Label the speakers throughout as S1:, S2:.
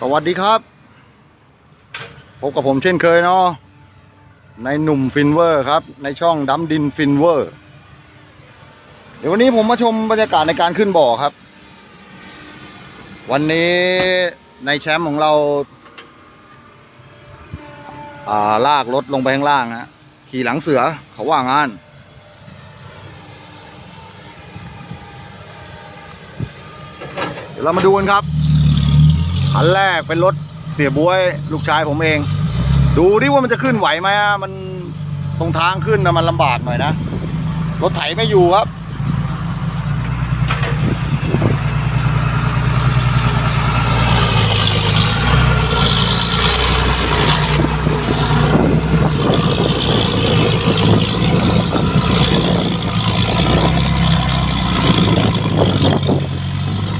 S1: สวัสดีครับ พบกับผมเช่นเคยเนาะในหนุ่มฟินเวอร์ครับ ในช่องดัมดินฟินเวอร์ เดี๋ยววันนี้ผมมาชมบรรยากาศในการขึ้นบ่อครับ วันนี้ในแชมป์ของเราอ่าลากรถลงไปข้างล่างฮะขี่หลังเสือเขาว่างงานเดี๋ยวเรามาดูกันครับ คันแรกเป็นรถเสียบวย ลูกชายผมเอง ดูดิว่ามันจะขึ้นไหวไหมอะมันตรงทางขึ้นนะมันลำบากหน่อยนะ รถไถไม่อยู่ครับ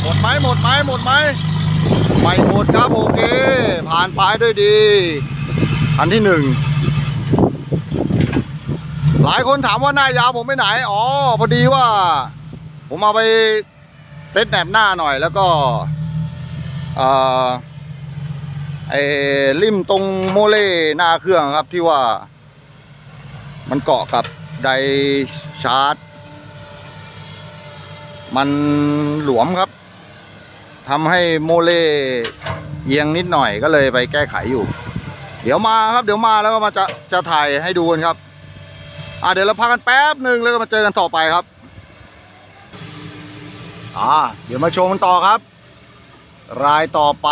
S1: หมดไหมหมดไหมหมดไหม ไม่หมดครับโอเค ผ่านไปด้วยดีอันที่หนึ่งหลายคนถามว่าหน้ายาวผมไปไหน อ๋อ พอดีว่า ผมเอาไปเซตแหนบหน้าหน่อย แล้วก็เอ่อไอ้ริมตรงโมเล่หน้าเครื่องครับที่ว่า มันเกาะกับไดชาร์จ มันหลวมครับ ทำให้โมเลเอียงนิดหน่อยก็เลยไปแก้ไขอยู่ เดี๋ยวมาครับ เดี๋ยวมาแล้วก็มาจะจะถ่ายให้ดูกันครับ อ่าเดี๋ยวเราพักกันแป๊บหนึ่งแล้วก็มาเจอกันต่อไปครับ อ่า เดี๋ยวมาชมกันต่อครับ รายต่อไป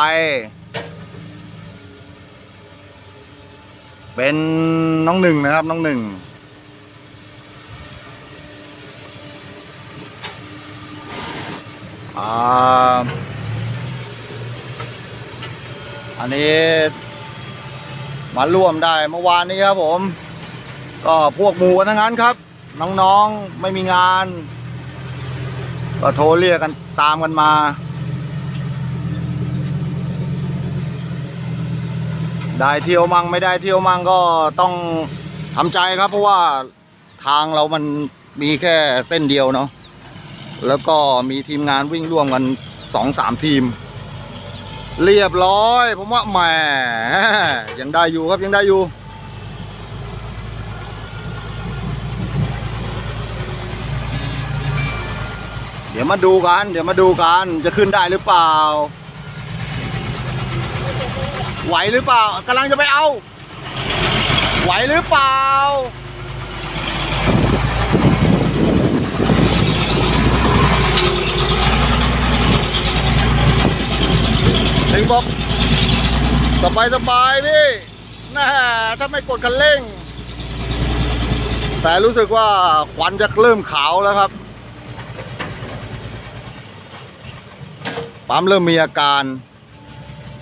S1: เป็นน้องหนึ่งนะครับ น้องหนึ่งอ่า อันนี้มาร่วมได้เมื่อวานนี้ครับผม ก็พวกหมู่กันทั้งนั้นครับ น้องๆไม่มีงาน ก็โทรเรียกกันตามกันมา ได้เที่ยวมั่งไม่ได้เที่ยวมั่งก็ต้องทำใจครับ เพราะว่าทางเรามันมีแค่เส้นเดียวเนาะแล้วก็มีทีมงานวิ่งร่วมกันสองสามทีม เรียบร้อย ผมว่าแหมยังได้อยู่ครับยังได้อยู่ เดี๋ยวมาดูกัน เดี๋ยวมาดูกันจะขึ้นได้หรือเปล่า ไหวหรือเปล่ากำลังจะไปเอา ไหวหรือเปล่า งบอกสบายสบายพี่น่าถ้าไม่กดคันเร่ง แต่รู้สึกว่าควันจะเริ่มขาวแล้วครับ ปั๊มเริ่มมีอาการ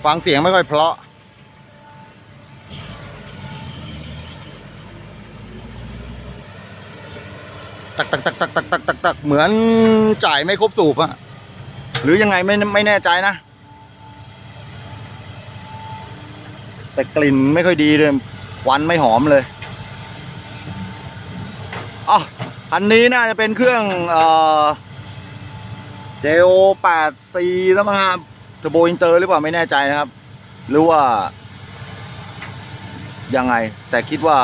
S1: ฟังเสียงไม่ค่อยเพลาะตักตักตักตักตักตักตักตักเหมือนจ่ายไม่ครบสูบอะหรือยังไงไม่ไม่แน่ใจนะ แต่กลิ่นไม่ค่อยดีเลยควันไม่หอมเลยอ๋ออันนี้น่าจะเป็นเครื่องเอ่อ JO 8 C แล้วมั้งครับเทอร์โบอินเตอร์หรือเปล่าไม่แน่ใจนะครับ หรือว่า ยังไง แต่คิดว่า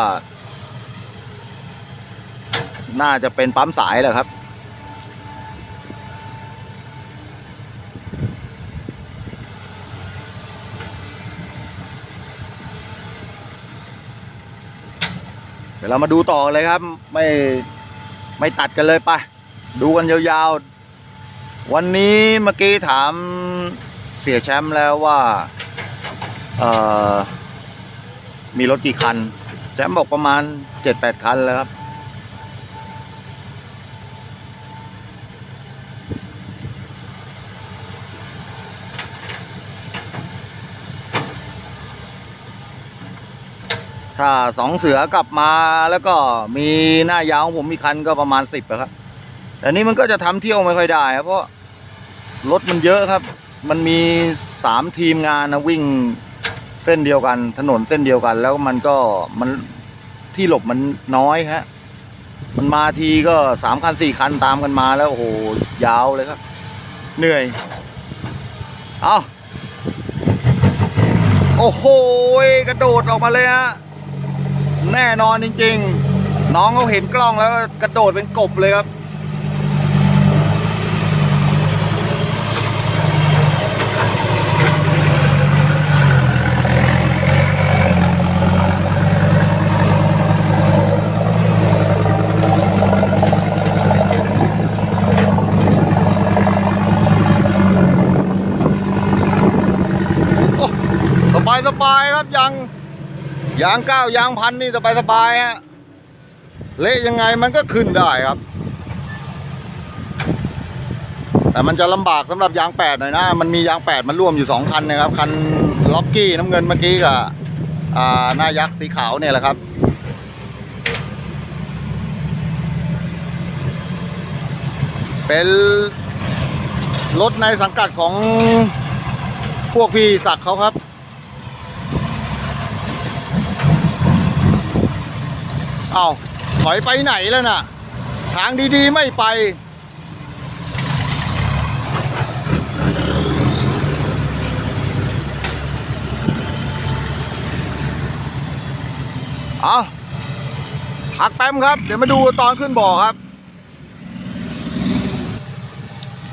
S1: น่าจะเป็นปั๊มสายแหละครับ ดี๋ยวเรามาดูต่อเลยครับ ไม่ไม่ตัดกันเลยไปดูกันยาวๆ วันนี้เมื่อกี้ถามเสียแชมป์แล้วว่าเอ่อมีรถกี่คัน แชมป์บอกประมาณเจ็ดแปดคันแล้วครับ ถ้าสองเสือกลับมาแล้วก็มีหน้ายาวของผมมีคันก็ประมาณสิบครับแต่นี่มันก็จะทำเที่ยวไม่ค่อยได้ครับเพราะรถมันเยอะครับ มันมีสามทีมงานนะวิ่งเส้นเดียวกัน ถนนเส้นเดียวกัน แล้วมันก็มันที่หลบมันน้อยฮะมันมาทีก็สามคันสี่คันตามกันมาแล้วโอ้โหยาวเลยครับ เหนื่อย เอาโอ้โหกระโดดออกมาเลยฮะ แน่นอนจริง ๆ น้องเขาเห็นกล้องแล้วกระโดดเป็นกบเลยครับ โอ้สบายสบายครับยาง ยางเก้ายางพันนี่สบายสบายฮะเละยังไงมันก็ขึ้นได้ครับ แต่มันจะลำบากสำหรับยางแปดหน่อยนะ มันมียางแปดมันร่วมอยู่สองคันนะครับ คันล็อกกี้น้ำเงินเมื่อกี้กับอ่าหน้ายักษ์สีขาวเนี่ยแหละครับเป็นรถในสังกัดของพวกพี่ศักดิ์เขาครับ เอาถอยไปไหนแล้วน่ะ ทางดีๆไม่ไป เอาพักแป๊มครับ เดี๋ยวมาดูตอนขึ้นบ่อครับ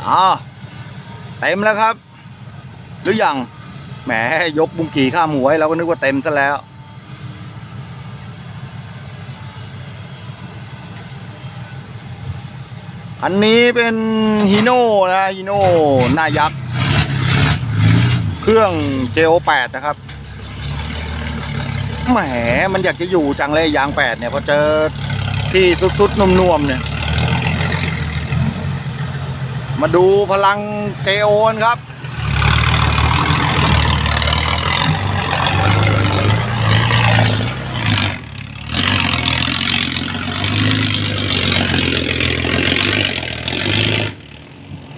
S1: อ่าเต็มแล้วครับ หรือยังแหมยกบุงกี่ข้ามหัวให้เราก็นึกว่าเต็มซะแล้ว อันนี้เป็นฮีโน่นะฮีโน่หน้ายักษ์ เครื่องเจลแปดนะครับ แหม มันอยากจะอยู่จังเลยยางแปดเนี่ยพอเจอที่สุดๆนุ่มๆเนี่ย มาดูพลังเจโอนครับ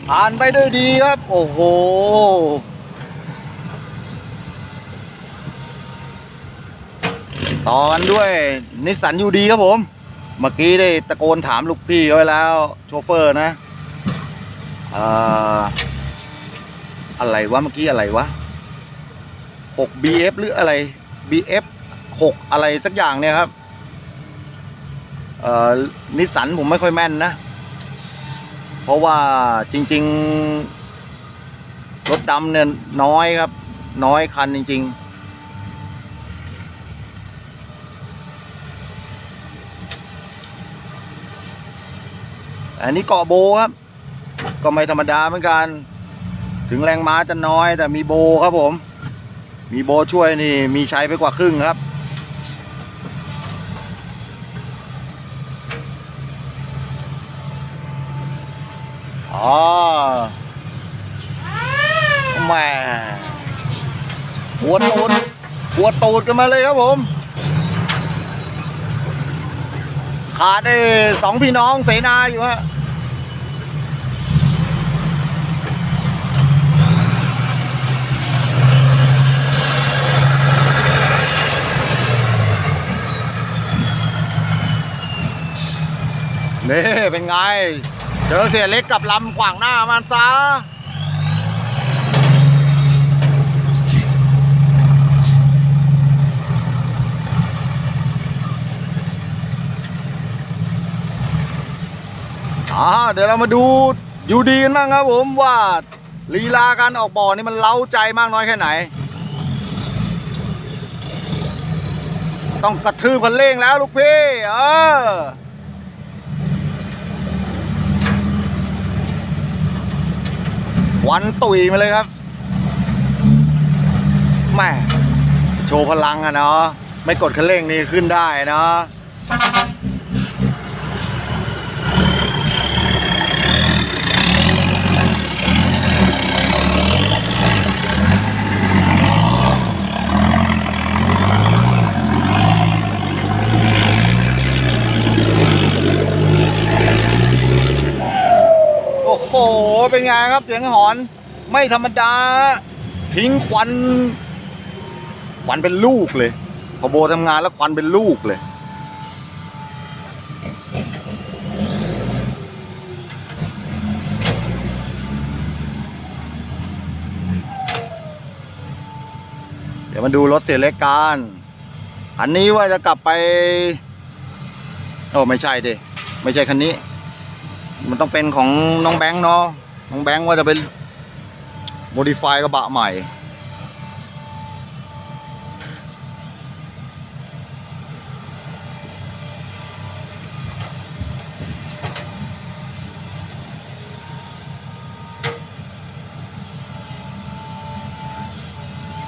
S1: ผ่านไปด้วยดีครับ โอ้โห ต่อกันด้วยนิสสันยูดีครับผม เมื่อกี้ได้ตะโกนถามลูกพี่เขาไว้แล้ว โชเฟอร์นะอ่ออะไรวะเมื่อกี้อะไรวะ 6 BF หรืออะไร BF 6 อะไรสักอย่างเนี่ยครับเอ่อนิสสันผมไม่ค่อยแม่นนะ เพราะว่าจริง ๆ รถดำเนี่ยน้อยครับ น้อยคันจริง ๆอันนี้เกาะโบครับ ก็ไม่ธรรมดาเหมือนกัน ถึงแรงม้าจะน้อยแต่มีโบครับผม มีโบช่วยนี่ มีใช้ไปกว่าครึ่งครับ อ๋อแหม่หัวตูด ตูดกันมาเลยครับผม ขาดไอ้สองพี่น้องเสนาอยู่ฮะนี่เป็นไง เจอเสียเล็กกับลำขวางหน้ามันซะ เดี๋ยวเรามาดูยูดีกันบ้างครับผมว่าลีลาการออกบ่อนี่มันเล้าใจมากน้อยแค่ไหน ต้องกระทืบคันเร่งแล้วลูกพี่เออวันตุยมาเลยครับแม่โชว์พลังอะเนาะไม่กดคันเร่งนี่ขึ้นได้เนาะ โอ้โห เป็นไงครับเสียงหอน ไม่ธรรมดา ทิ้งควันควันเป็นลูกเลยพอโบทำงานแล้วควันเป็นลูกเลย เดี๋ยวมาดูรถเสียเล็กกันอันนี้ว่าจะกลับไปโอ้ไม่ใช่ดิไม่ใช่คันนี้ มันต้องเป็นของน้องแบงค์เนาะ น้องแบงค์ว่าจะเป็นโมดิฟายกระบะใหม่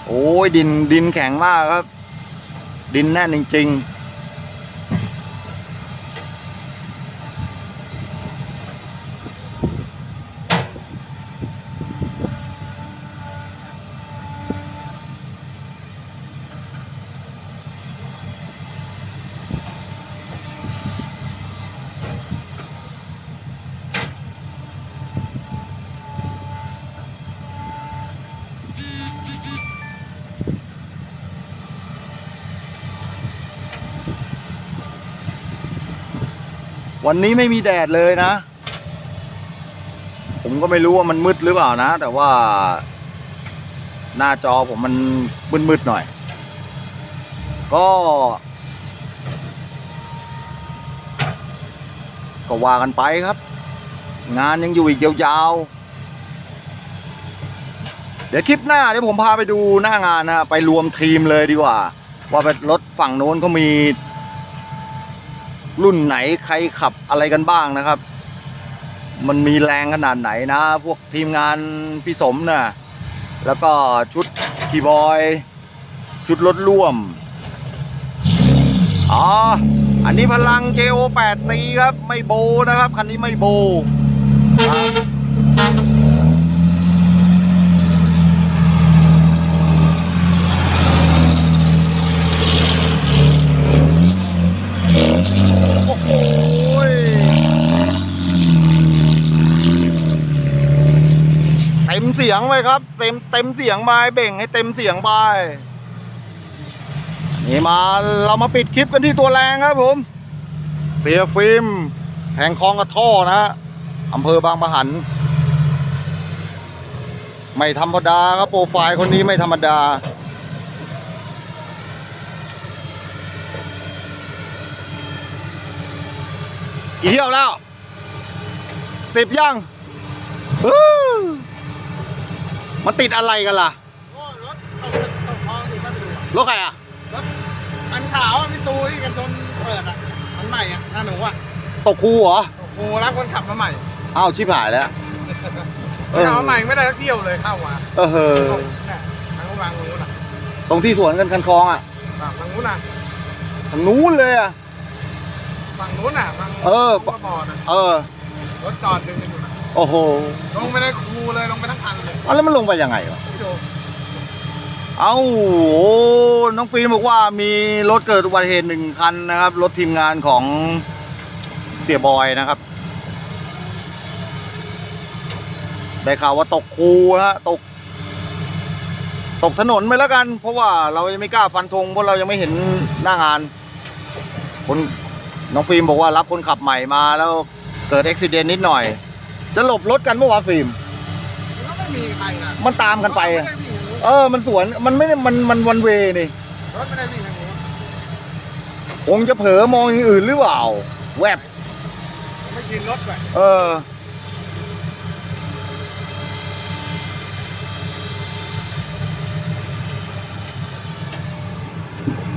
S1: โอ้ยดินดินแข็งมากครับ ดินแน่นจริง ๆ วันนี้ไม่มีแดดเลยนะ ผมก็ไม่รู้ว่ามันมืดหรือเปล่านะ แต่ว่า หน้าจอผมมันมืดๆหน่อย ก็ ก็ว่ากันไปครับ งานยังอยู่อีกยาวๆ เดี๋ยวคลิปหน้าเดี๋ยวผมพาไปดูหน้างานนะ ไปรวมทีมเลยดีกว่า ว่าเป็นรถฝั่งโน้นเขามี รุ่นไหนใครขับอะไรกันบ้างนะครับ มันมีแรงขนาดไหนนะ พวกทีมงานพี่สมนะแล้วก็ชุดกีบอย ชุดรถร่วม อ๋อ อันนี้พลัง JO8C ครับ ไม่โบนะครับ คันนี้ไม่โบโอ้โหยเต็มเสียงไปครับ เต็มเต็มเสียงไปเบ่งให้เต็มเสียงไปนี่มาเรามาปิดคลิปกันที่ตัวแรงครับผม เสียฟิล์มแห่งคลองกระท่อนะฮะอำเภอบางปะหัน ไม่ธรรมดาครับโปรไฟล์คนนี้ไม่ธรรมดากี่เที่ยวแล้วสิบยัง มันติดอะไรกันล่ะ
S2: โอ้รถตกตกคลองอยู่ก็ไปดูอะ
S1: รถใครอะ
S2: รถอันขาวอะพี่ตูที่กันจนเปิดอะ มันใหม่อะหน้าหนูอะ
S1: ตกคูเหรอ
S2: โอ้โหรับคนขับมาใหม่
S1: อ้าวชิบหายแล้ว เออ
S2: ขับมาใหม่ไม่ได้สักเที่ยวเลยเข้ามา
S1: เออเฮอ
S2: เนี่ยทางนู้นทางนู้นอะ
S1: ตรงที่สวนกันคันคลองอะ
S2: ทางนู้นอะ
S1: ทางนู้นเลยอะ
S2: ฝั่งนู้นอะฝั่ง
S1: เออ
S2: ฝั่งบอดอะ
S1: เออ
S2: รถจอดดึงกันอยู่นะ
S1: โอ้โห
S2: ลงไปในคูเลยลงไปทั้งคันเลย
S1: เอาแล้วมันลงไปยังไงวะ
S2: พี่ดู
S1: เอ้าโอ้น้องฟิล์มบอกว่ามีรถเกิดอุบัติเหตุหนึ่งคันนะครับ รถทีมงานของเสียบอยนะครับ ได้ข่าวว่าตกคูฮะตก ตกถนนไปแล้วกัน เพราะว่าเรายังไม่กล้าฟันธงเพราะเรายังไม่เห็นหน้างานคนน้องฟิล์มบอกว่ารับคนขับใหม่มาแล้วเกิดอุบิเหตุนิดหน่อย จะหลบรถกันเมื่อวานฟิล์ม
S2: ก็ไม่มีใครนะ
S1: มันตามกันไป
S2: รถ
S1: อะ
S2: ไม่ได้วิ่งทางนู้น
S1: เออ มันสวนมันไม่ได้มันมันวันเวนี่
S2: รถไม่ได้วิ่งทางนู้น
S1: คงจะเผลอมองอย่างอื่นหรือเปล่า แวบ
S2: ไม่กินรถไป
S1: เออ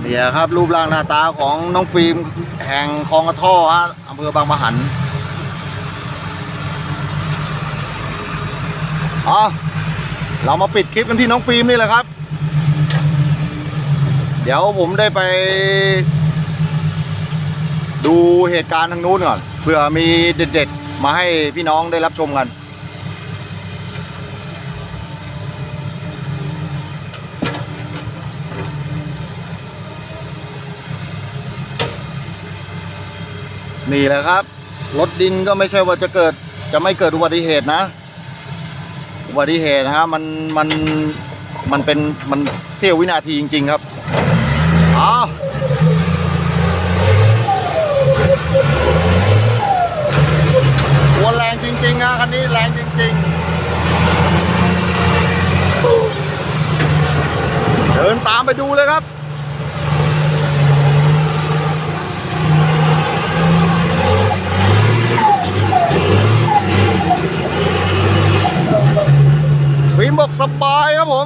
S1: เนี่ยครับรูปร่างหน้าตาของน้องฟิล์มแห่งคลองกระท่อฮะอำเภอบางปะหัน อ๋อเรามาปิดคลิปกันที่น้องฟิล์มนี่แหละครับ เดี๋ยวผมได้ไป ดูเหตุการณ์ทางนู้นก่อนเผื่อมีเด็ดๆ มาให้พี่น้องได้รับชมกัน นี่แหละครับ รถดินก็ไม่ใช่ว่าจะเกิดจะไม่เกิดอุบัติเหตุนะ อุบัติเหตุนะฮะมันมันมันเป็นมันเสี้ยววินาทีจริง ๆ ครับอ้าวหัวแรงจริงๆนะคันนี้แรงจริง ๆ เดินตามไปดูเลยครับ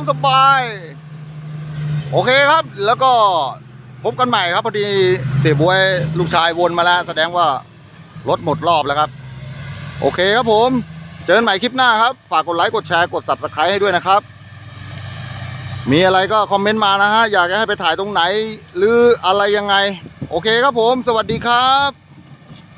S1: สบาย โอเคครับ แล้วก็พบกันใหม่ครับ พอดีเสียบวยลูกชายวนมาแล้ว แสดงว่ารถหมดรอบแล้วครับ โอเคครับผม เจอกันใหม่คลิปหน้าครับ ฝากกดไลค์กดแชร์กด subscribe ให้ด้วยนะครับ มีอะไรก็คอมเมนต์มานะฮะ อยากให้ไปถ่ายตรงไหน หรืออะไรยังไง โอเคครับผม สวัสดีครับ